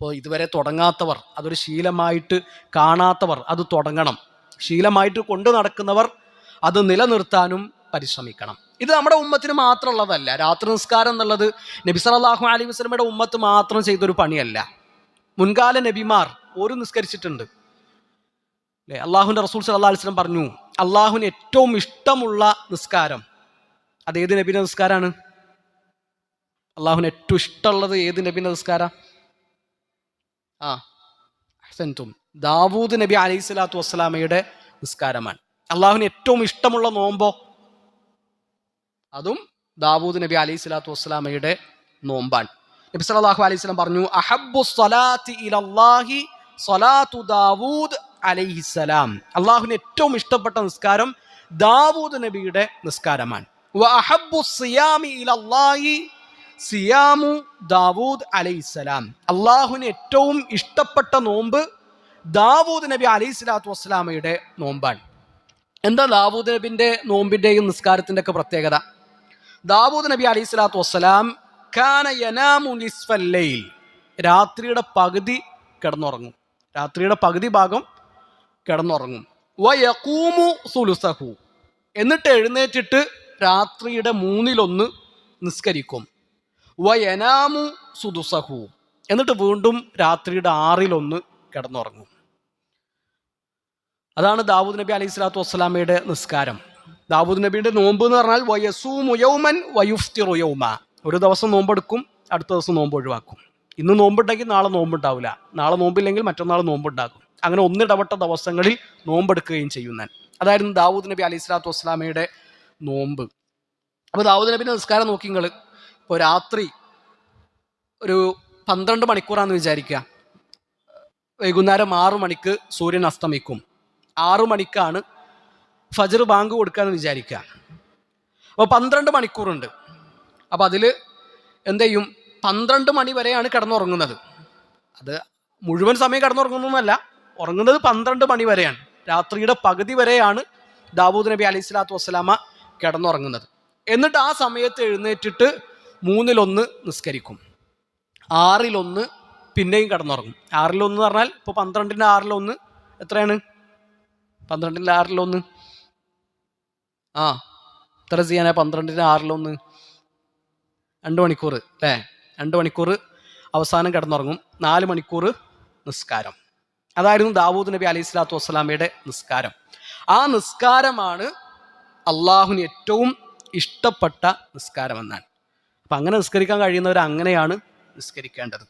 അപ്പോൾ ഇതുവരെ തുടങ്ങാത്തവർ അതൊരു ശീലമായിട്ട് കാണാത്തവർ അത് തുടങ്ങണം. ശീലമായിട്ട് കൊണ്ടു നടക്കുന്നവർ അത് നിലനിർത്താനും പരിശ്രമിക്കണം. ഇത് നമ്മുടെ ഉമ്മത്തിന് മാത്രമുള്ളതല്ല. രാത്രി നിസ്കാരം എന്നുള്ളത് നബി സല്ലല്ലാഹു അലി വസ്ലമയുടെ ഉമ്മത്ത് മാത്രം ചെയ്തൊരു പണിയല്ല. മുൻകാല നബിമാർ ഒരു നിസ്കരിച്ചിട്ടുണ്ട്. അല്ലേ? അള്ളാഹുന്റെ റസൂൽ സല്ലല്ലാഹു അലൈഹി വസല്ലം പറഞ്ഞു അള്ളാഹുവിന് ഏറ്റവും ഇഷ്ടമുള്ള നിസ്കാരം അത് ഏത് നബിന്റെ നിസ്കാരമാണ്? അള്ളാഹുവിന് ഏറ്റവും ഇഷ്ടമുള്ളത് ഏത് നബിന്റെ നിസ്കാരം ആ അഹ്സൻതും. ദാവൂദ് നബി അലൈഹി സ്വലാത്തു വസ്സലാമയുടെ നിസ്കാരമാണ്. അള്ളാഹുവിന് ഏറ്റവും ഇഷ്ടമുള്ള നോമ്പോ? അതും ദാവൂദ് നബി അലൈഹി സ്വലാത്തു വസ്സലാമയുടെ നോമ്പാണ്. നബി സലാഹു അലൈഹി സ്വലം പറഞ്ഞു അഹബു സ്വലാത്തി ഇലല്ലാഹി സ്വലാത്തു ദാവൂദ് അലൈഹിസ്സലാം അള്ളാഹുവിന് ഏറ്റവും ഇഷ്ടപ്പെട്ട നിസ്കാരം ദാവൂദ് നബിയുടെ നിസ്കാരമാണ്. വ സിയാമി സിയാമു ദാവൂദ് അലൈഹിസ്സലാം. അള്ളാഹുവിന് ഏറ്റവും ഇഷ്ടപ്പെട്ട നോമ്പ് ദാവൂദ് നബി അലൈഹി സ്വലാത്തു വസ്സലാമയുടെ നോമ്പാണ്. എന്താ ദാവൂദ് നബിന്റെ നോമ്പിന്റെയും നിസ്കാരത്തിന്റെ ഒക്കെ പ്രത്യേകത? ദാവൂദ് നബി അലൈഹി സ്വലാത്തു വസ്സലാം കാന യനാമു നിസ്ഫൽ ലൈൽ. രാത്രിയുടെ പകുതി കിടന്നുറങ്ങും. രാത്രിയുടെ പകുതി ഭാഗം കിടന്നുറങ്ങും. വയക്കൂമു സുലുസഹു. എന്നിട്ട് എഴുന്നേറ്റിട്ട് രാത്രിയുടെ മൂന്നിലൊന്ന് നിസ്കരിക്കും. വയനാമു സുദുസഹു. എന്നിട്ട് വീണ്ടും രാത്രിയുടെ ആറിലൊന്ന് കിടന്നുറങ്ങും. അതാണ് ദാവൂദ് നബി അലൈഹി സ്വലാത്തു വസ്സലാമയുടെ നിസ്കാരം. ദാവൂദ് നബിയുടെ നോമ്പ് എന്ന് പറഞ്ഞാൽ വയസൂമു യൗമൻ വയുഫ്തിറു യൗമ. ഒരു ദിവസം നോമ്പെടുക്കും അടുത്ത ദിവസം നോമ്പ് ഒഴിവാക്കും. ഇന്ന് നോമ്പുണ്ടെങ്കിൽ നാളെ നോമ്പുണ്ടാവില്ല. നാളെ നോമ്പില്ലെങ്കിൽ മറ്റന്നാൾ നോമ്പുണ്ടാകും. അങ്ങനെ ഒന്നിടവട്ട ദിവസങ്ങളിൽ നോമ്പെടുക്കുകയും ചെയ്യുന്നൻ അതായിരുന്നു ദാവൂദ് നബി അലൈഹി സ്വലാത്തു വസ്സലാമയുടെ നോമ്പ്. അപ്പോൾ ദാവൂദ് നബിന്റെ നിസ്കാരം നോക്കി നിങ്ങൾ ഇപ്പോൾ രാത്രി ഒരു പന്ത്രണ്ട് മണിക്കൂറാന്ന് വിചാരിക്കുക വൈകുന്നേരം ആറു മണിക്ക് സൂര്യൻ അസ്തമിക്കും. ആറു മണിക്കാണ് ഫജർ ബാങ്ക് കൊടുക്കാന്ന് വിചാരിക്കുക അപ്പോൾ പന്ത്രണ്ട് മണിക്കൂറുണ്ട്. അപ്പോൾ അതിൽ എന്ത് ചെയ്യും? പന്ത്രണ്ട് മണി വരെയാണ് കിടന്നുറങ്ങുന്നത്. അത് മുഴുവൻ സമയം കിടന്നുറങ്ങുന്നൊന്നുമല്ല. ഉറങ്ങുന്നത് പന്ത്രണ്ട് മണി വരെയാണ്. രാത്രിയുടെ പകുതി വരെയാണ് ദാവൂദ് നബി അലൈഹി സ്വലാത്തു വസ്സലാമ കിടന്നുറങ്ങുന്നത്. എന്നിട്ട് ആ സമയത്ത് എഴുന്നേറ്റിട്ട് മൂന്നിലൊന്ന് നിസ്കരിക്കും. ആറിലൊന്ന് പിന്നെയും കിടന്നുറങ്ങും. ആറിലൊന്ന് പറഞ്ഞാൽ ഇപ്പോൾ പന്ത്രണ്ടിന്റെ ആറിലൊന്ന് എത്രയാണ്? പന്ത്രണ്ടിന്റെ ആറിലൊന്ന്. ആ എത്ര ചെയ്യാനാ? പന്ത്രണ്ടിന്റെ ആറിലൊന്ന്. രണ്ട് മണിക്കൂർ അല്ലേ? രണ്ട് മണിക്കൂർ അവസാനം കിടന്നുറങ്ങും. നാല് മണിക്കൂർ നിസ്കാരം. അതായിരുന്നു ദാവൂദ് നബി അലൈഹി സ്വലാത്തു വസ്സലാമയുടെ നിസ്കാരം. ആ നിസ്കാരമാണ് അള്ളാഹുവിന് ഏറ്റവും ഇഷ്ടപ്പെട്ട നിസ്കാരം എന്നാണ് അപ്പം അങ്ങനെ നിസ്കരിക്കാൻ കഴിയുന്നവർ അങ്ങനെയാണ് നിസ്കരിക്കേണ്ടത്.